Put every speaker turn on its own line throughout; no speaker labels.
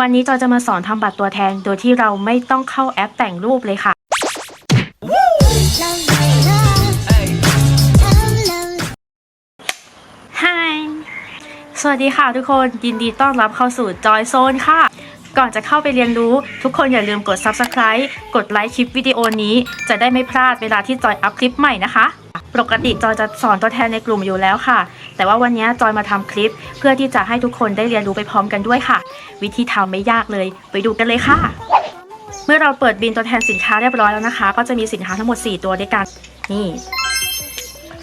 วันนี้จอยจะมาสอนทำบัตรตัวแทน โดยที่เราไม่ต้องเข้าแอปแต่งรูปเลยค่ะ Hi สวัสดีค่ะทุกคน ยินดีต้อนรับเข้าสู่จอยโซนค่ะ ก่อนจะเข้าไปเรียนรู้ทุกคนอย่าลืมกด Subscribe กดไลค์คลิปวิดีโอนี้ จะได้ไม่พลาดเวลาที่จอยอัพคลิปใหม่นะคะปกติจอยจะสอนตัวแทนในกลุ่มอยู่แล้วค่ะ แต่ว่าวันนี้จอยมาทำคลิป เพื่อที่จะให้ทุกคนได้เรียนรู้ไปพร้อมกันด้วยค่ะ วิธีทำไม่ยากเลย ไปดูกันเลยค่ะ เมื่อเราเปิดบินตัวแทนสินค้าเรียบร้อยแล้วนะคะ ก็จะมีสินค้าทั้งหมด 4 ตัวด้วยกันนี่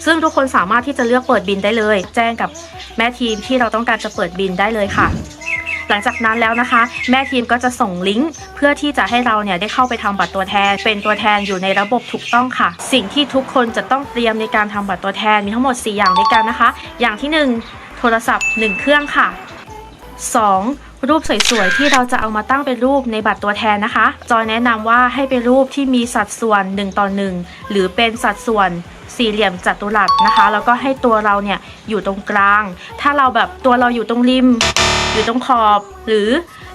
ซึ่งทุกคนสามารถที่จะเลือกเปิดบินได้เลย แจ้งกับแม่ทีมที่เราต้องการจะเปิดบินได้เลยค่ะ หลังจากนั้นแล้วนะคะ แม่ทีมก็จะส่งลิงก์เพื่อที่จะให้เราเนี่ยได้เข้าไปทำบัตรตัวแทน เป็นตัวแทนอยู่ในระบบถูกต้องค่ะ สิ่งที่ทุกคนจะต้องเตรียมในการทำบัตรตัวแทนมีทั้งหมด 4 อย่างด้วยกันนะคะ อย่างที่ 1 โทรศัพท์ 1 เครื่องค่ะ 2. รูปสวยๆที่เราจะเอามาตั้งเป็นรูปในบัตรตัวแทนนะคะ จอยแนะนำว่าให้เป็นรูปที่มีสัดส่วน 1 ต่อ 1 หรือเป็นสัดส่วนสี่เหลี่ยมจัตุรัสนะคะ แล้วก็ให้ตัวเราเนี่ยอยู่ตรงกลาง ถ้าเราแบบตัวเราอยู่ตรงริม อยู่ตรงขอบ หรือ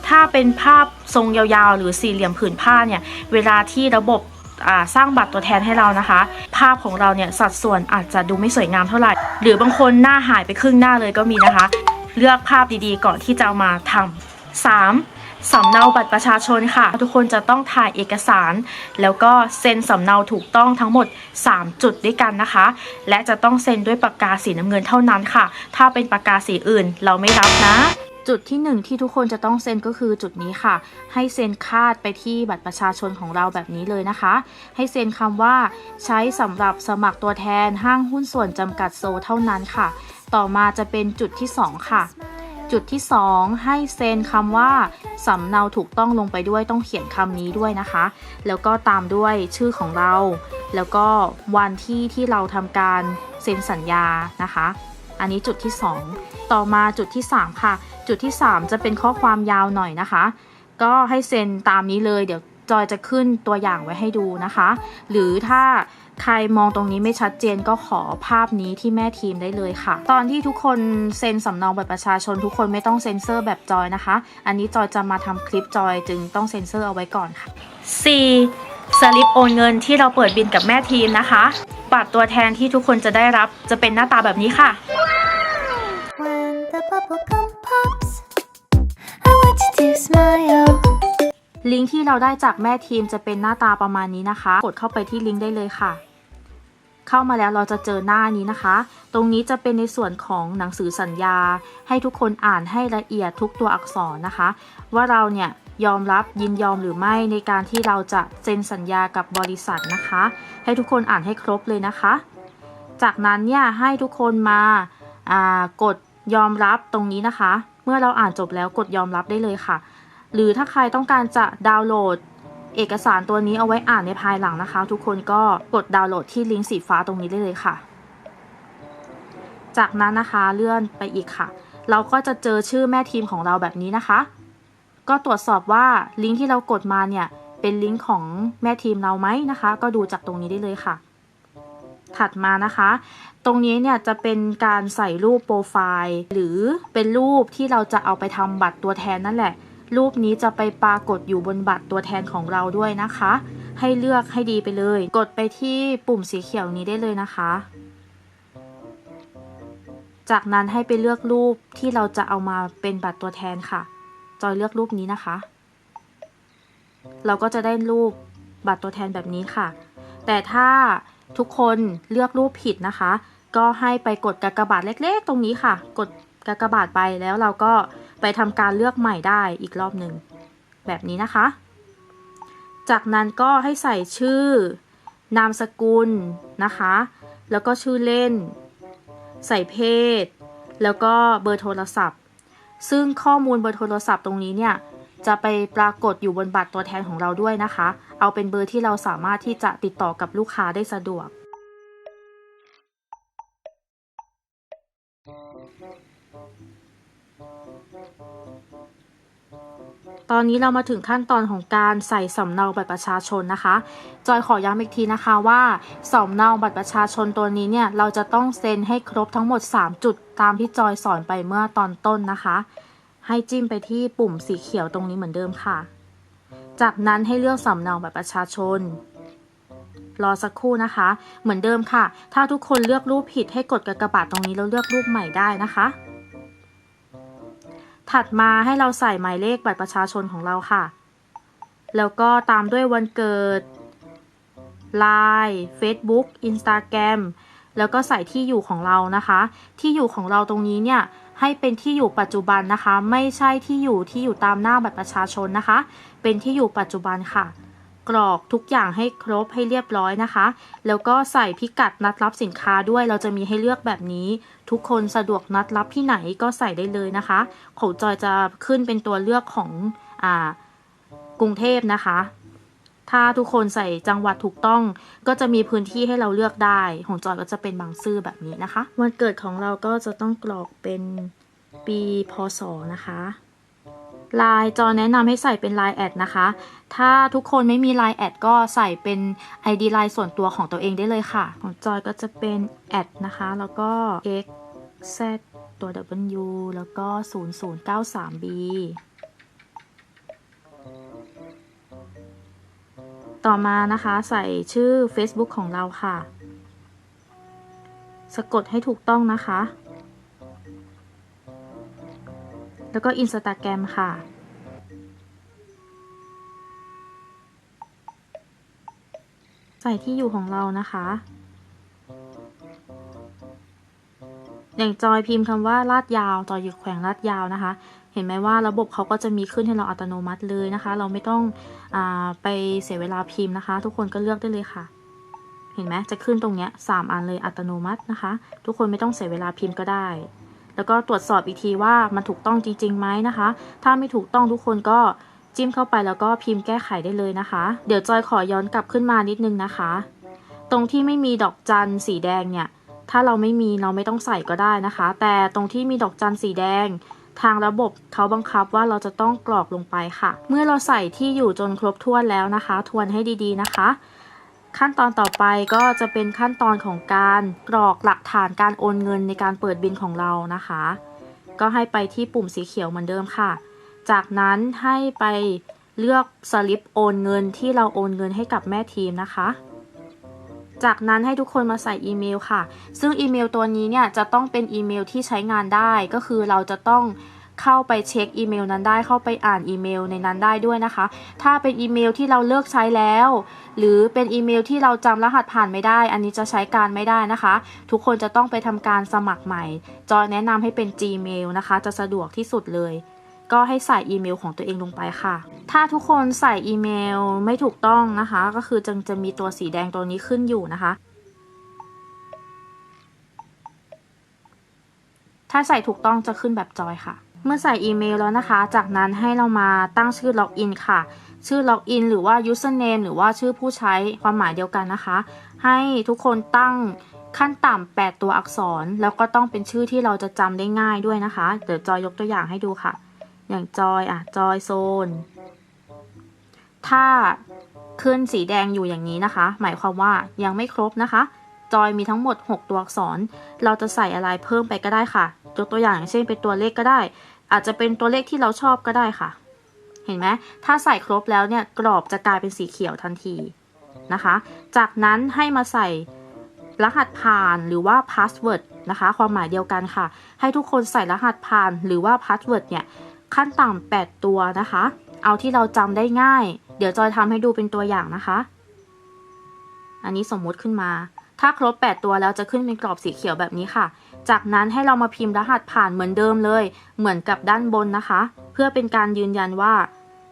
ถ้าเป็นภาพทรงยาวๆ หรือสี่เหลี่ยมผืนผ้าเนี่ย เวลาที่ระบบสร้างบัตรตัวแทนให้เรานะคะ ภาพของเราเนี่ยสัดส่วนอาจจะดูไม่สวยงามเท่าไหร่ หรือบางคนหน้าหายไปครึ่งหน้าเลยก็มีนะคะ เลือกภาพดีๆ ก่อนที่จะามาทำ 3. สำเนาบัตรประชาชนค่ะ ทุกคนจะต้องถ่ายเอกสาร แล้วก็เซ็นสำเนาถูกต้องทั้งหมด 3 จุดด้วยกันนะคะ และจะต้องเซ็นด้วยปากกาสีน้ำเงินเท่านั้นค่ะ ถ้าเป็นปากกาสีอื่นเราไม่รับนะ จุดที่หนึ่งที่ทุกคนจะต้องเซ็นก็คือจุดนี้ค่ะ ให้เซ็นคาดไปที่บัตรประชาชนของเราแบบนี้เลยนะคะ ให้เซ็นคำว่าใช้สำหรับสมัครตัวแทนห้างหุ้นส่วนจำกัดโซเท่านั้นค่ะ ต่อมาจะเป็นจุดที่ 2 ค่ะ จุดที่ 2 ให้เซ็นคำว่าสำเนาถูกต้องลงไปด้วยต้องเขียนคำนี้ด้วยนะคะ แล้วก็ตามด้วยชื่อของเรา แล้วก็วันที่ที่เราทำการเซ็นสัญญานะคะ อันนี้จุดที่ 2 ต่อมาจุดที่ 3 ค่ะ จุดที่ 3 จะเป็นข้อความยาวหน่อยนะคะ ก็ให้เซ็นตามนี้เลย เดี๋ยวจอยจะขึ้นตัวอย่างไว้ให้ดูนะคะ หรือถ้าใครมองตรงนี้ไม่ชัดเจนก็ขอภาพนี้ที่แม่ทีมได้เลยค่ะ ตอนที่ทุกคนเซ็นสำเนาบัตรประชาชนทุกคนไม่ต้องเซ็นเซอร์แบบจอยนะคะ อันนี้จอยจะมาทำคลิปจอยจึงต้องเซ็นเซอร์เอาไว้ก่อนค่ะ 4. สลิปโอนเงินที่เราเปิดบินกับแม่ทีมนะคะ บัตรตัวแทนที่ทุกคนจะได้รับจะเป็นหน้าตาแบบนี้ค่ะ
the bubble gum pops, I want you to smile.
ลิงก์ที่เราได้จากแม่ทีมจะเป็นหน้าตาประมาณนี้นะคะ กดเข้าไปที่ลิงก์ได้เลยค่ะ เข้ามาแล้วเราจะเจอหน้านี้นะคะ ตรงนี้จะเป็นในส่วนของหนังสือสัญญา ให้ทุกคนอ่านให้ละเอียดทุกตัวอักษรนะคะ ว่าเราเนี่ยยอมรับยินยอมหรือไม่ในการที่เราจะเซ็นสัญญากับบริษัทนะคะ ให้ทุกคนอ่านให้ครบเลยนะคะ จากนั้นเนี่ยให้ทุกคนมาากด ยอมรับตรงนี้นะคะ เมื่อเราอ่านจบแล้วกดยอมรับได้เลยค่ะ หรือถ้าใครต้องการจะดาวน์โหลด เอกสารตัวนี้เอาไว้อ่านในภายหลังนะคะ ทุกคนก็กดดาวน์โหลดที่ลิงก์สีฟ้าตรงนี้ได้เลยค่ะ จากนั้นนะคะเลื่อนไปอีกค่ะ เราก็จะเจอชื่อแม่ทีมของเราแบบนี้นะคะ ก็ตรวจสอบว่าลิงก์ที่เรากดมาเนี่ยเป็นลิงก์ของแม่ทีมเราไหมนะคะ ก็ดูจากตรงนี้ได้เลยค่ะ ถัดมานะคะ ตรงนี้เนี่ยจะเป็นการใส่รูปโปรไฟล์หรือเป็นรูปที่เราจะเอาไปทำบัตรตัวแทนนั่นแหละ รูปนี้จะไปปรากฏอยู่บนบัตรตัวแทนของเราด้วยนะคะ ให้เลือกให้ดีไปเลย กดไปที่ปุ่มสีเขียวนี้ได้เลยนะคะ จากนั้นให้ไปเลือกรูปที่เราจะเอามาเป็นบัตรตัวแทนค่ะ จอยเลือกรูปนี้นะคะ เราก็จะได้รูปบัตรตัวแทนแบบนี้ค่ะ แต่ถ้า ทุกคนเลือกรูปผิดนะคะ ก็ให้ไปกดกากบาทเล็กๆ ตรงนี้ค่ะ กดกากบาทไปแล้วเราก็ไปทำการเลือกใหม่ได้อีกรอบหนึ่งแบบนี้นะคะ จากนั้นก็ให้ใส่ชื่อนามสกุลนะคะ แล้วก็ชื่อเล่น ใส่เพศ แล้วก็เบอร์โทรศัพท์ ซึ่งข้อมูลเบอร์โทรศัพท์ตรงนี้เนี่ยจะไปปรากฏอยู่บนบัตรตัวแทนของเราด้วยนะคะ เอาเป็นเบอร์ที่เราสามารถที่จะติดต่อกับลูกค้าได้สะดวก ตอนนี้เรามาถึงขั้นตอนของการใส่สำเนาบัตรประชาชนนะคะ จอยขอย้ำอีกทีนะคะว่าสำเนาบัตรประชาชนตัวนี้เนี่ยเราจะต้องเซ็นให้ครบทั้งหมด 3 จุดตามที่จอยสอนไปเมื่อตอนต้นนะคะ ให้จิ้มไปที่ปุ่มสีเขียวตรงนี้เหมือนเดิมค่ะ จากนั้นให้เลือกสำเนาบัตรประชาชน รอสักครู่นะคะ เหมือนเดิมค่ะ ถ้าทุกคนเลือกรูปผิดให้กดกากบาทตรงนี้แล้วเลือกรูปใหม่ได้นะคะ ถัดมาให้เราใส่หมายเลขบัตรประชาชนของเราค่ะ แล้วก็ตามด้วยวันเกิด Line Facebook Instagram แล้วก็ใส่ที่อยู่ของเรานะคะ ที่อยู่ของเราตรงนี้เนี่ย ให้เป็นที่อยู่ปัจจุบันนะคะ ไม่ใช่ที่อยู่ที่อยู่ตามหน้าบัตรประชาชนนะคะ เป็นที่อยู่ปัจจุบันค่ะ กรอกทุกอย่างให้ครบให้เรียบร้อยนะคะ แล้วก็ใส่พิกัดนัดรับสินค้าด้วยเราจะมีให้เลือกแบบนี้ ทุกคนสะดวกนัดรับที่ไหนก็ใส่ได้เลยนะคะของจอยจะขึ้นเป็นตัวเลือกของอ่ากรุงเทพนะคะ ถ้าทุกคนใส่จังหวัดถูกต้อง ก็จะมีพื้นที่ให้เราเลือกได้ ของจอยก็จะเป็นบางซื่อแบบนี้นะคะ วันเกิดของเราก็จะต้องกรอกเป็นปีพศนะคะลน์จอแนะนำให้ใส่เป็นลน์แอดนะคะ ถ้าทุกคนไม่มีลน์แอดก็ใส่เป็น ID ไลน์ส่วนตัวของตัวเองได้เลยค่ะ ของจอยก็จะเป็นแอดนะคะ แล้วก็ x z ตัว w แล้วก็ 0093b ต่อมานะคะใส่ชื่อ Facebook ของเราค่ะ สะกดให้ถูกต้องนะคะ แล้วก็ Instagram ค่ะ ใส่ที่อยู่ของเรานะคะ อย่างจอยพิมพ์คำว่าลาดยาวจอยอยู่แขวงลาดยาวนะคะ เห็นไหมว่าระบบเขาก็จะมีขึ้นให้เราอัตโนมัติเลยนะคะ เราไม่ต้องอไปเสียเวลาพิมพ์นะคะ ทุกคนก็เลือกได้เลยค่ะ เห็นไหมจะขึ้นตรงเนี้ยสามอันเลยอัตโนมัตินะคะ ทุกคนไม่ต้องเสียเวลาพิมพ์ก็ได้ แล้วก็ตรวจสอบอีกทีว่ามันถูกต้องจริงๆไหมนะคะ ถ้าไม่ถูกต้องทุกคนก็จิ้มเข้าไปแล้วก็พิมพ์แก้ไขได้เลยนะคะ เดี๋ยวจอยขอย้อนกลับขึ้นมานิดนึงนะคะ ตรงที่ไม่มีดอกจันสีแดงเนี่ย ถ้าเราไม่มีเราไม่ต้องใส่ก็ได้นะคะ แต่ตรงที่มีดอกจันสีแดง ทางระบบเขาบังคับว่าเราจะต้องกรอกลงไปค่ะ เมื่อเราใส่ที่อยู่จนครบถ้วนแล้วนะคะ ทวนให้ดีๆนะคะ ขั้นตอนต่อไปก็จะเป็นขั้นตอนของการกรอกหลักฐานการโอนเงินในการเปิดบินของเรานะคะ ก็ให้ไปที่ปุ่มสีเขียวเหมือนเดิมค่ะ จากนั้นให้ไปเลือกสลิปโอนเงินที่เราโอนเงินให้กับแม่ทีมนะคะ จากนั้นให้ทุกคนมาใส่อีเมลค่ะ ซึ่งอีเมลตัวนี้เนี่ยจะต้องเป็นอีเมลที่ใช้งานได้ ก็คือเราจะต้องเข้าไปเช็คอีเมลนั้นได้เข้าไปอ่านอีเมลในนั้นได้ด้วยนะคะ ถ้าเป็นอีเมลที่เราเลิกใช้แล้ว หรือเป็นอีเมลที่เราจำรหัสผ่านไม่ได้ อันนี้จะใช้การไม่ได้นะคะ ทุกคนจะต้องไปทำการสมัครใหม่ จอยแนะนำให้เป็น Gmail นะคะ จะสะดวกที่สุดเลย ก็ให้ใส่อีเมลของตัวเองลงไปค่ะ ถ้าทุกคนใส่อีเมลไม่ถูกต้องนะคะ ก็คือจะจะมีตัวสีแดงตัวนี้ขึ้นอยู่นะคะ ถ้าใส่ถูกต้องจะขึ้นแบบจอยค่ะ เมื่อใส่อีเมลแล้วนะคะ จากนั้นให้เรามาตั้งชื่อล็อกอินค่ะ ชื่อล็อกอินหรือว่า username หรือว่าชื่อผู้ใช้ความหมายเดียวกันนะคะ ให้ทุกคนตั้งขั้นต่ำ 8 ตัวอักษร แล้วก็ต้องเป็นชื่อที่เราจะจำได้ง่ายด้วยนะคะ เดี๋ยวจอยยกตัวอย่างให้ดูค่ะ อย่างจอยอะจอยโซน ถ้าขึ้นสีแดงอยู่อย่างนี้นะคะ หมายความว่ายังไม่ครบนะคะ จอยมีทั้งหมด 6 ตัวอักษร เราจะใส่อะไรเพิ่มไปก็ได้ค่ะยกตัวอย่างอย่างเช่นเป็นตัวเลขก็ได้ อาจจะเป็นตัวเลขที่เราชอบก็ได้ค่ะ เห็นไหมถ้าใส่ครบแล้วเนี่ยกรอบจะกลายเป็นสีเขียวทันทีนะคะ จากนั้นให้มาใส่รหัสผ่านหรือว่าพาสเวิร์ดนะคะ ความหมายเดียวกันค่ะ ให้ทุกคนใส่รหัสผ่านหรือว่าพาสเวิร์ดเนี่ย ขั้นต่ำ8ตัวนะคะ เอาที่เราจำได้ง่าย เดี๋ยวจอยทำให้ดูเป็นตัวอย่างนะคะ อันนี้สมมุติขึ้นมา ถ้าครบ 8 ตัวแล้วจะขึ้นเป็นกรอบสีเขียวแบบนี้ค่ะ จากนั้นให้เรามาพิมพ์รหัสผ่านเหมือนเดิมเลย เหมือนกับด้านบนนะคะ เพื่อเป็นการยืนยันว่า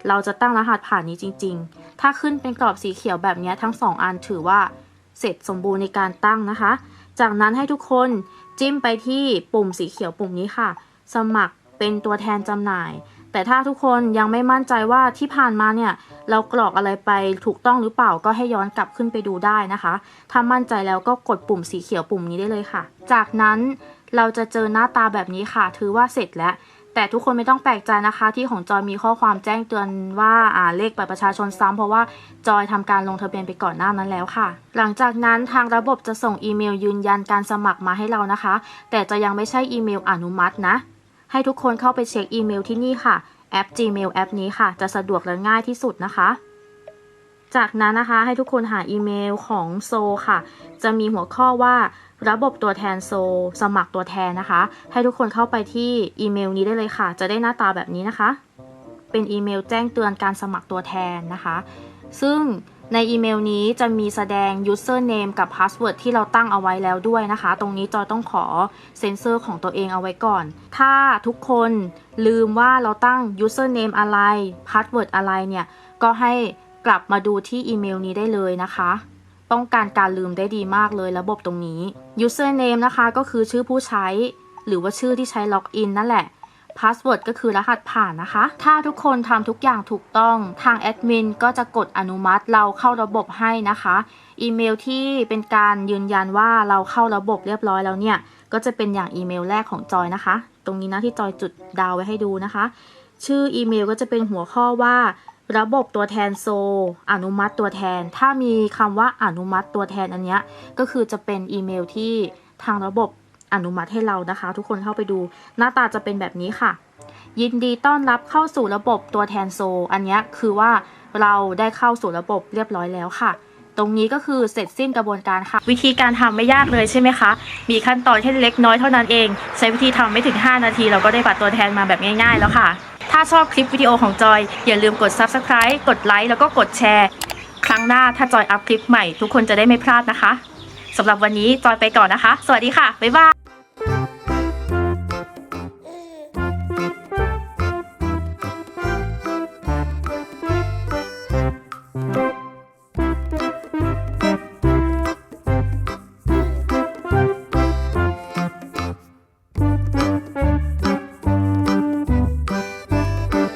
เราจะตั้งรหัสผ่านนี้จริง ๆ ถ้าขึ้นเป็นกรอบสีเขียวแบบนี้ทั้ง 2 อันถือว่าเสร็จสมบูรณ์ในการตั้งนะคะ จากนั้นให้ทุกคนจิ้มไปที่ปุ่มสีเขียวปุ่มนี้ค่ะ สมัคร เป็นตัวแทนจำหน่าย แต่ถ้าทุกคนยังไม่มั่นใจว่าที่ผ่านมาเนี่ย เรากรอกอะไรไปถูกต้องหรือเปล่าก็ให้ย้อนกลับขึ้นไปดูได้นะคะ ถ้ามั่นใจแล้วก็กดปุ่มสีเขียวปุ่มนี้ได้เลยค่ะ จากนั้นเราจะเจอหน้าตาแบบนี้ค่ะ ถือว่าเสร็จแล้วแต่ทุกคนไม่ต้องแปลกใจนะคะ ที่ของจอยมีข้อความแจ้งเตือนว่าอ่าเลขบัตรประชาชนซ้ำเพราะว่าจอยทำการลงทะเบียนไปก่อนหน้านั้นแล้วค่ะ หลังจากนั้นทางระบบจะส่งอีเมลยืนยันการสมัครมาให้เรานะคะ แต่จะยังไม่ใช่อีเมลอนุมัตินะ ให้ทุกคนเข้าไปเช็คอีเมลที่นี่ค่ะ แอป Gmail แอปนี้ค่ะ จะสะดวกและง่ายที่สุดนะคะ จากนั้นนะคะให้ทุกคนหาอีเมลของโซค่ะ จะมีหัวข้อว่าระบบตัวแทนโซ สมัครตัวแทนนะคะ ให้ทุกคนเข้าไปที่อีเมลนี้ได้เลยค่ะ จะได้หน้าตาแบบนี้นะคะ เป็นอีเมลแจ้งเตือนการสมัครตัวแทนนะคะ ซึ่ง ในอีเมลนี้จะมีแสดง username กับ password ที่เราตั้งเอาไว้แล้วด้วยนะคะ ตรงนี้จอยต้องขอเซ็นเซอร์ของตัวเองเอาไว้ก่อน ถ้าทุกคนลืมว่าเราตั้ง username อะไร password อะไรเนี่ย ก็ให้กลับมาดูที่อีเมลนี้ได้เลยนะคะ ป้องกันการลืมได้ดีมากเลยระบบตรงนี้ username นะคะก็คือชื่อผู้ใช้ หรือว่าชื่อที่ใช้ล็อกอินนั่นแหละ Password ก็คือรหัสผ่านนะคะ ถ้าทุกคนทำทุกอย่างถูกต้อง ทางแอดมินก็จะกดอนุมัติเราเข้าระบบให้นะคะ อีเมลที่เป็นการยืนยันว่าเราเข้าระบบเรียบร้อยแล้วเนี่ย ก็จะเป็นอย่างอีเมลแรกของจอยนะคะ ตรงนี้นะที่จอยจุดดาวไว้ให้ดูนะคะ ชื่ออีเมลก็จะเป็นหัวข้อว่าระบบตัวแทนโซ อนุมัติตัวแทน ถ้ามีคำว่าอนุมัติตัวแทนอันเนี้ยก็คือจะเป็นอีเมลที่ทางระบบ อนุมัติให้เรานะคะ ทุกคนเข้าไปดู หน้าตาจะเป็นแบบนี้ค่ะ ยินดีต้อนรับเข้าสู่ระบบตัวแทนโซ อันนี้คือว่าเราได้เข้าสู่ระบบเรียบร้อยแล้วค่ะ ตรงนี้ก็คือเสร็จสิ้นกระบวนการค่ะ วิธีการทำไม่ยากเลยใช่ไหมคะ มีขั้นตอนแค่เล็กน้อยเท่านั้นเอง ใช้วิธีทำไม่ถึง 5 นาที เราก็ได้บัตรตัวแทนมาแบบง่าย ๆ แล้วค่ะ ถ้าชอบคลิปวิดีโอของจอย อย่าลืมกด subscribe กดไลค์แล้วก็กดแชร์ครั้งหน้าถ้าจอยอัพคลิปใหม่ ทุกคนจะได้ไม่พลาดนะคะสำหรับวันนี้จอยไปก่อนนะคะ สวัสดีค่ะ บ๊ายบาย